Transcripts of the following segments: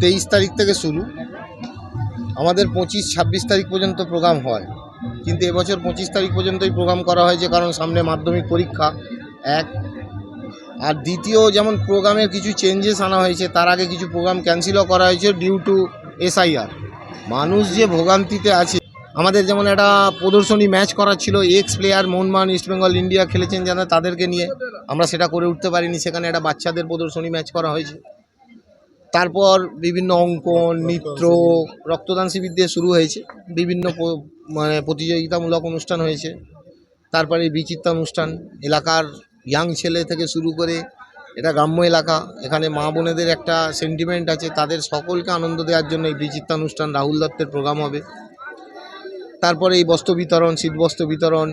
তেইশ তারিখ থেকে শুরু। আমাদের পঁচিশ, ছাব্বিশ তারিখ পর্যন্ত প্রোগ্রাম হয়। কিন্তু এবছর পঁচিশ তারিখ পর্যন্তই প্রোগ্রাম করা হয়েছে কারণ সামনে মাধ্যমিক পরীক্ষা, এক। আর দ্বিতীয় যেমন প্রোগ্রামের কিছু চেঞ্জেস আনা হয়েছে, তার আগে কিছু প্রোগ্রাম ক্যান্সেলও করা হয়েছে ডিউ টু এসআইআর মানুষ যে ভোগান্তিতে আছে, আমাদের যেমন একটা প্রদর্শনী ম্যাচ করা ছিল ex player Mohun Bagan East Bengal India খেলেছেন যেন তাদেরকে নিয়ে, আমরা সেটা করে উঠতে পারিনি, সেখানে একটা বাচ্চাদের প্রদর্শনী ম্যাচ করা হয়েছে। তারপর বিভিন্ন অঙ্কন নৃত্য রক্তদান শিবির দিয়ে শুরু হয়েছে। বিভিন্ন মানে প্রতিযোগিতামূলক অনুষ্ঠান হয়েছে। তারপরে বিচিত্রা অনুষ্ঠান এলাকার ইয়াং ছেলে থেকে শুরু করে এটা গ্রাম্য এলাকা। এখানে মা বোনেদের একটা সেন্টিমেন্ট আছে তাদের সকলকে আনন্দ দেওয়ার জন্য এই বিচিত্রা অনুষ্ঠান রাহুল দত্তের প্রোগ্রাম হবে। তারপরে এই বস্ত্র বিতরণ শীতবস্ত্র বিতরণ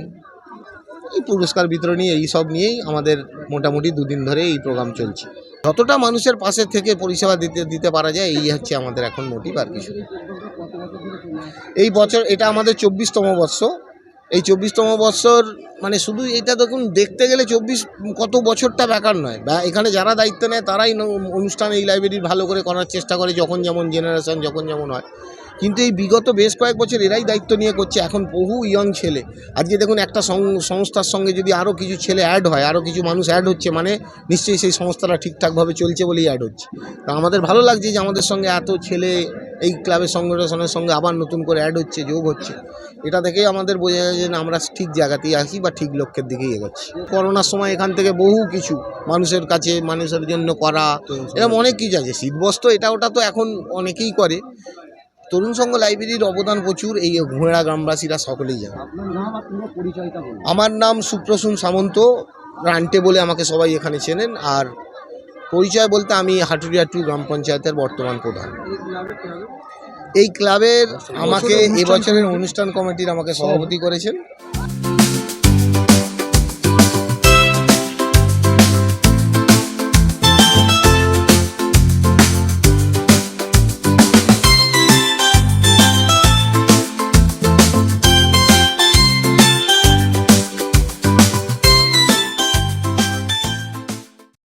এই পুরস্কার বিতরণী এই সব নিয়েই আমাদের মোটামুটি দুদিন ধরে এই প্রোগ্রাম চলছে। যতটা মানুষের পাশে থেকে পরিষেবা দিতে দিতে পারা যায়, এই হচ্ছে আমাদের এখন মোটিভ আর কিছু এই বছর, এটা আমাদের চব্বিশতম বর্ষ। এই চব্বিশতম বৎসর মানে শুধু এটা দেখুন, দেখতে গেলে চব্বিশ কত বছরটা বেকার নয়। বা এখানে যারা দায়িত্ব নেয়, তারাই অনুষ্ঠান এই লাইব্রেরির ভালো করে করার চেষ্টা করে, যখন যেমন জেনারেশন যখন যেমন হয়। কিন্তু এই বিগত বেশ কয়েক বছর এরাই দায়িত্ব নিয়ে করছে, এখন বহু ইয়ং ছেলে। আজকে দেখুন, একটা সংস্থার সঙ্গে যদি আরও কিছু ছেলে অ্যাড হয় আরও কিছু মানুষ অ্যাড হচ্ছে মানে নিশ্চয়ই সেই সংস্থাটা ঠিকঠাকভাবে চলছে বলেই অ্যাড হচ্ছে। তা আমাদের ভালো লাগছে যে আমাদের সঙ্গে এত ছেলে এই ক্লাবের সংগঠনের সঙ্গে আবার নতুন করে অ্যাড হচ্ছে যোগ হচ্ছে। এটা দেখেই আমাদের বোঝা যায় যে আমরা ঠিক জায়গাতেই আছি বা ঠিক লক্ষ্যের দিকেই এগোচ্ছি। করোনার সময় এখান থেকে বহু কিছু মানুষের কাছে মানুষের জন্য করা এরকম অনেক কিছু আছে। শীতবস্ত্র এটা ওটা তো এখন অনেকেই করে। তরুণ সংঘ লাইব্রেরির অবদান প্রচুর এই ঘোড়া গ্রামবাসীরা সকলেই জানে। বলুন। আমার নাম সুপ্রসূন সামন্ত রান্টে বলে আমাকে সবাই এখানে চেনেন আর পরিচয় বলতে আমি হাটুরিয়া টু গ্রাম পঞ্চায়েতের বর্তমান প্রধান। এই ক্লাবের আমাকে এবছরের অনুষ্ঠান কমিটির আমাকে সভাপতি করেছেন।